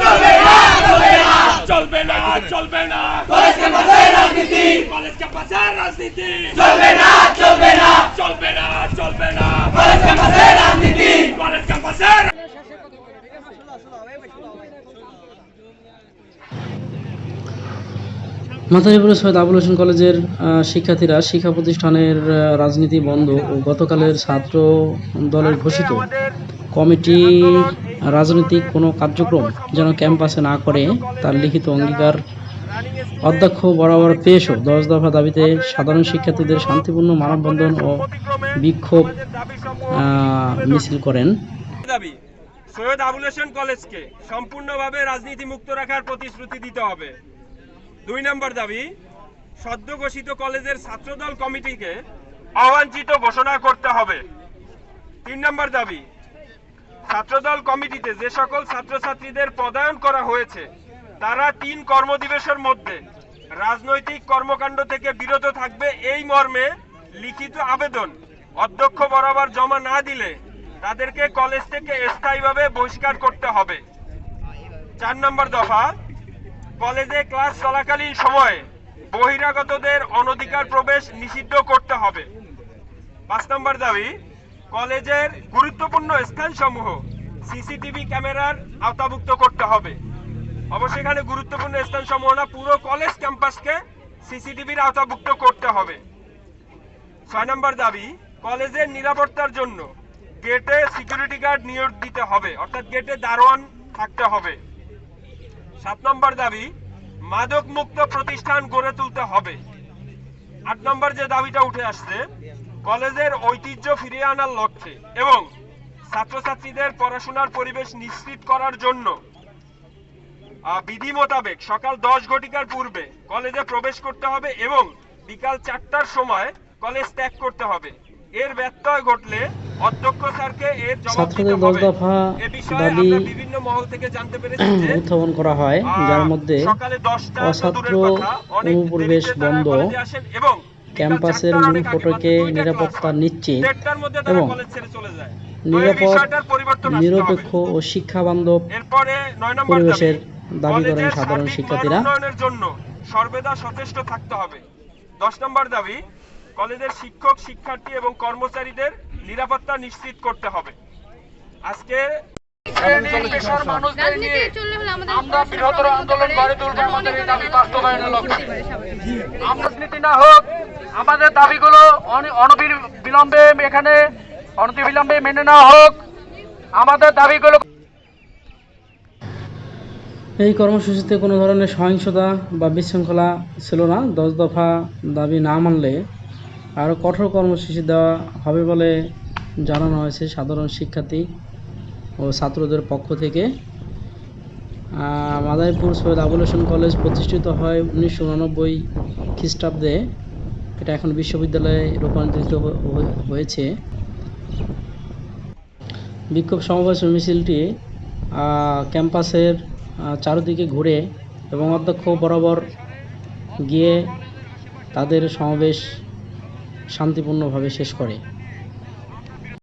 চলবে না চলবে না। চলবে না কলেজ ক্যাম্পাসের রাজনীতি। কলেজ ক্যাম্পাসের রাজনীতি। চলবে না চলবে না। চলবে না চলবে না। কলেজ ক্যাম্পাসের রাজনীতি। কলেজ ক্যাম্পাসের মাথারিপুর সৈয়দ আবুল হোসেন কলেজের শিক্ষার্থীরা শিক্ষা প্রতিষ্ঠানের রাজনীতি বন্ধ ও গতকালের ছাত্র দলের ঘোষিত কমিটি রাজনৈতিক কোনো কার্যক্রম যেন ক্যাম্পাসে না করে, তার লিখিত অঙ্গীকার অধ্যক্ষ বরাবর পেশ ও দশ দফা দাবিতে সাধারণ শিক্ষার্থীদের শান্তিপূর্ণ মানববন্ধন ও বিক্ষোভ মিছিল করেন। দাবি, সৈয়দ আবুল হোসেন কলেজকে সম্পূর্ণভাবে রাজনীতি মুক্ত রাখার প্রতিশ্রুতি দিতে হবে। দুই নম্বর দাবি, সদ্য ঘোষিত কলেজের ছাত্রদল কমিটিকে অবাঞ্ছিত ঘোষণা করতে হবে। তিন নম্বর দাবি ছাত্রদল কমিটিতে যে সকল ছাত্রছাত্রীদের পদায়ন করা হয়েছে, তারা তিন কর্মদিবসের মধ্যে রাজনৈতিক কর্মকাণ্ড থেকে বিরত থাকবে এই মর্মে লিখিত আবেদন। অধ্যক্ষ বরাবর জমা না দিলে তাদেরকে কলেজ থেকে স্থায়ীভাবে বহিষ্কার করতে হবে। চার নম্বর দফা, কলেজে ক্লাস চলাকালীন সময়ে বহিরাগতদের অনধিকার প্রবেশ নিষিদ্ধ করতে হবে। পাঁচ নম্বর দাবি কলেজের গুরুত্বপূর্ণ স্থানসমূহ সিসিটিভি ক্যামেরার আওতাভুক্ত করতে হবে। অবশ্যই এখানে গুরুত্বপূর্ণ স্থানসমূহ না, পুরো কলেজ ক্যাম্পাসকে সিসিটিভির আওতাভুক্ত করতে হবে। ছয় নম্বর দাবি, কলেজের নিরাপত্তার জন্য গেটে সিকিউরিটি গার্ড নিয়োগ দিতে হবে, অর্থাৎ গেটে দারোয়ান থাকতে হবে। সাত নম্বর দাবি মাদক মুক্ত প্রতিষ্ঠান গড়ে তুলতে হবে। আট নম্বর যে দাবিটা উঠে আসছে কলেজের ঐতিহ্য ফিরিয়ে আনার লক্ষ্যে এবং ছাত্রছাত্রীদের পড়াশোনার পরিবেশ নিশ্চিত করার জন্য বিধি মোতাবেক সকাল দশ ঘটিকার পূর্বে কলেজে প্রবেশ করতে হবে এবং বিকাল চারটার সময় কলেজ ত্যাগ করতে হবে। এর ব্যত্যয় ঘটলে অধ্যক্ষ স্যারকে এর জবাব দিতে ছাত্রদের দশ হবে। দফা এ বিষয়ে দাবি আমরা বিভিন্ন মহল থেকে জানতে পেরেছি যে উত্থাপন করা হয় যার মধ্যে সকালে 10টা অছাত্র অনুপ্রবেশ বন্ধ, এবং ক্যাম্পাসের মূল ফটকে নিরাপত্তা নিশ্চিত এবং নিরাপদ নিরপেক্ষ ও শিক্ষা বান্ধব এরপরে নয় নম্বর পরিবেশের দাবি করেন সাধারণ শিক্ষার্থীরা। জন্য সর্বদা সচেষ্ট থাকতে হবে। দশ নম্বর দাবি কলেজের শিক্ষক শিক্ষার্থী এবং কর্মচারীদের নিরাপত্তা নিশ্চিত করতে হবে। আজকে পেশার মানুষদের নিয়ে আমাদের আমরা বৃহত্তর আন্দোলন গড়ে তুলব আমাদের এই দাবি বাস্তবায়নের লক্ষ্যে। লক্ষ্যে রাজনীতি না হোক আমাদের দাবিগুলো অনবিলম্বে এখানে অনতিবিলম্বে মেনে নেওয়া হোক আমাদের দাবিগুলো এই কর্মসূচিতে কোনো ধরনের সহিংসতা বা বিশৃঙ্খলা ছিল না। দশ দফা দাবি না মানলে আরও কঠোর কর্মসূচি দেওয়া হবে বলে জানানো হয়েছে সাধারণ শিক্ষার্থী। ও ছাত্রদের পক্ষ থেকে মাদারীপুর সৈয়দ আবুল হোসেন কলেজ প্রতিষ্ঠিত হয় উনিশশো উনানব্বই খ্রিস্টাব্দে। এটা এখন বিশ্ববিদ্যালয়ে রূপান্তরিত হয়েছে। বিক্ষোভ সমাবেশ মিছিলটি ক্যাম্পাসের চারদিকে ঘুরে এবং অধ্যক্ষ বরাবর গিয়ে তাদের সমাবেশ শান্তিপূর্ণভাবে শেষ করে।